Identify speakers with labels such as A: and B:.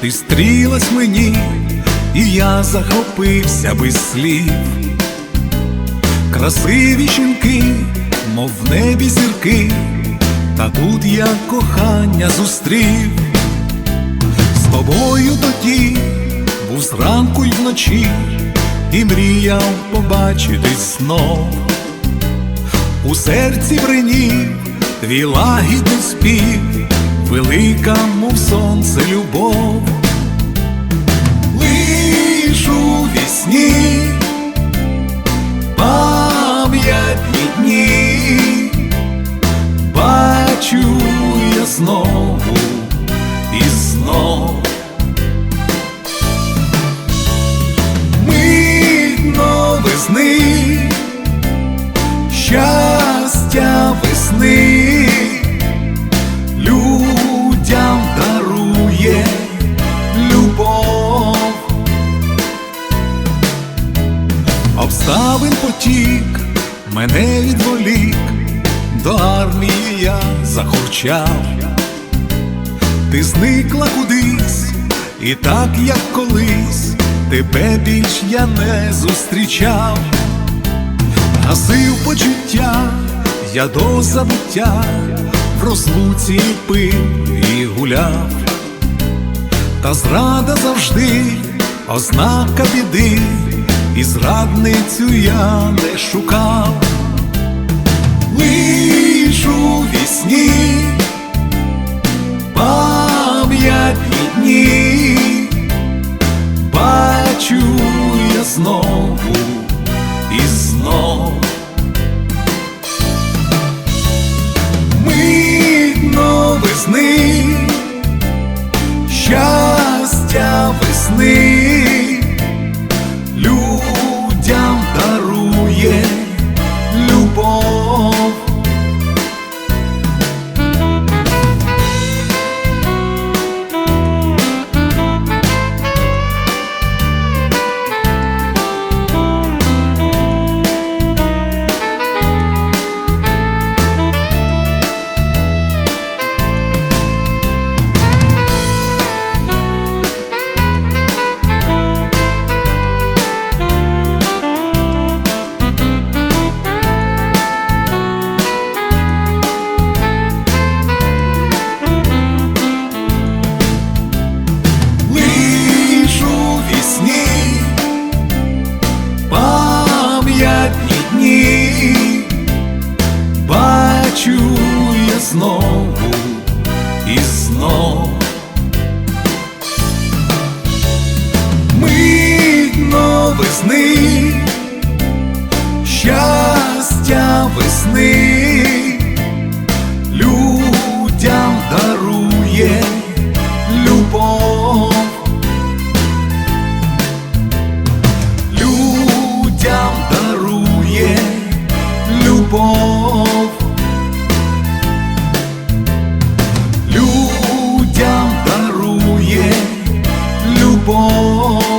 A: ти стрілась мені, і я захопився без слів. Красиві жінки, мов в небі зірки, та тут я кохання зустрів. З тобою тоді був зранку й вночі, і мріяв побачитись знов. У серці бринів твій лагідний спів, велика, мов сонце, любов. Обставин потік, мене відволік, до армії я захурчав. Ти зникла кудись, і так, як колись, тебе більш я не зустрічав, гасив почуття, я до забуття, в розлуці пив і гуляв, та зрада завжди ознака біди, і зрадницю я не шукав, лиш у вісні пам'ятні дні, бачу я знову і знов. Мить новизни, Весны, щастя весны людям дарує любовь, людям дарує любовь, людям дарує любовь.